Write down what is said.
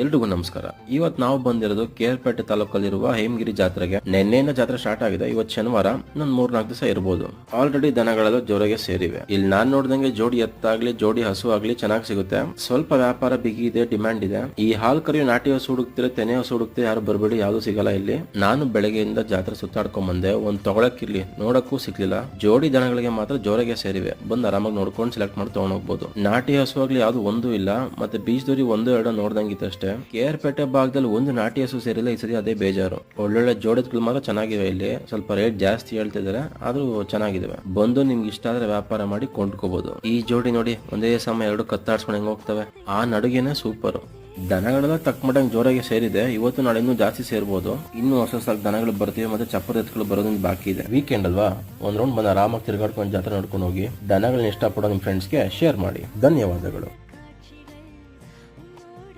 ಎಲ್ರಿಗೂ ನಮಸ್ಕಾರ. ಇವತ್ ನಾವು ಬಂದಿರೋದು ಕೇರ್ಪೇಟೆ ತಾಲೂಕಲ್ಲಿರುವ ಹೇಮಗಿರಿ ಜಾತ್ರೆಗೆ. ನಿನ್ನೆಯಿಂದ ಜಾತ್ರೆ ಸ್ಟಾರ್ಟ್ ಆಗಿದೆ. ಇವತ್ತು ಶನಿವಾರ ಇನ್ನೊಂದು ಮೂರ್ ನಾಲ್ಕು ದಿವಸ ಇರಬಹುದು ಆಲ್ರೆಡಿ ದನಗಳೆಲ್ಲ ಜೋರಿಗೆ ಸೇರಿವೆ. ಇಲ್ಲಿ ನಾನ್ ನೋಡ್ದಂಗೆ ಜೋಡಿ ಎತ್ತಾಗ್ಲಿ, ಜೋಡಿ ಹಸು ಆಗ್ಲಿ ಚೆನ್ನಾಗಿ ಸಿಗುತ್ತೆ. ಸ್ವಲ್ಪ ವ್ಯಾಪಾರ ಬಿಗಿ ಇದೆ ಡಿಮ್ಯಾಂಡ್ ಇದೆ. ಈ ಹಾಲ್ ಕರಿಯೋ ನಾಟಿ ಹಸು ಹುಡುಕ್ತಿರ, ತೆನೆ ಹಸು ಹುಡುಕ್ತಿರ ಯಾರು ಬರ್ಬೇಡಿ, ಯಾವ್ದು ಸಿಗಲ್ಲ ಇಲ್ಲಿ. ನಾನು ಬೆಳಗ್ಗೆಯಿಂದ ಜಾತ್ರೆ ಸುತ್ತಾಡ್ಕೊಂಡ್ ಬಂದೆ ಒಂದ್ ತಗೊಳಕ್ಕಿರ್ಲಿ, ನೋಡಕ್ಕೂ ಸಿಗ್ಲಿಲ್ಲ. ಜೋಡಿ ದನಗಳಿಗೆ ಮಾತ್ರ ಜೋರಿಗೆ ಸೇರಿವೆ. ಬಂದ್ ಆರಾಮಾಗಿ ನೋಡ್ಕೊಂಡು ಸೆಲೆಕ್ಟ್ ಮಾಡಿ ಹೋಗಬಹುದು ಹೋಗ್ಬೋದು. ನಾಟಿ ಹಸು ಆಗ್ಲಿ ಯಾವ್ದು ಒಂದು ಇಲ್ಲ. ಮತ್ತೆ ಬೀಚದೂರಿ ಒಂದು ಎರಡು ನೋಡ್ದಂಗಿತ್ತು ಕೇರ್ಪೇಟೆ ಭಾಗದಲ್ಲಿ ಒಂದು ನಾಟಿ ಹಸು ಸೇರಿಲ್ಲ, ಈ ಸರಿ ಅದೇ ಬೇಜಾರು. ಒಳ್ಳೊಳ್ಳೆ ಜೋಡೆಗಳು ಮಾತ್ರ ಚೆನ್ನಾಗಿವೆ ಇಲ್ಲಿ. ಸ್ವಲ್ಪ ರೇಟ್ ಜಾಸ್ತಿ ಹೇಳ್ತಿದ್ದಾರೆ ಆದ್ರೂ ಚೆನ್ನಾಗಿದೆ ಬಂದು ನಿಮ್ಗೆ ಇಷ್ಟ ಆದ್ರೆ ವ್ಯಾಪಾರ ಮಾಡಿ ಕೊಂಡ್ಕೋಬಹುದು ಈ ಜೋಡಿ ನೋಡಿ, ಒಂದೇ ಸಮ ಎರಡು ಕತ್ತಾಡ್ಸ್ಕೊಂಡು ಹೆಂಗ್ ಹೋಗ್ತವೆ. ಆ ನಡುಗೆನೆ ಸೂಪರ್ ದನಗಳೆಲ್ಲ ತಕ್ಕಮಟ್ಟಂಗೆ ಜೋರಾಗಿ ಸೇರಿದೆ. ಇವತ್ತು ನಾಳೆ ಇನ್ನೂ ಜಾಸ್ತಿ ಸೇರ್ಬೋದು. ಇನ್ನೂ ಹೊಸ ಹೊಸ ದನಗಳು ಬರ್ತೀವಿ ಮತ್ತೆ ಚಪ್ಪರ ಎತ್ಗಳು ಬರೋದೊಂದು ಬಾಕಿ ಇದೆ. ವೀಕೆಂಡ್ ಅಲ್ವಾ? ಒಂದ್ ರೌಂಡ್ ಬಂದು ಆರಾಮಾಗಿ ತಿರುಗಾಡ್ಕೊಂಡು ಜಾತ್ರೆ ನೋಡ್ಕೊಂಡು ಹೋಗಿ ದನಗಳನ್ನ ಇಷ್ಟಪಡೋ ನಿಮ್ಮ ಫ್ರೆಂಡ್ಸ್ಗೆ ಶೇರ್ ಮಾಡಿ. ಧನ್ಯವಾದಗಳು.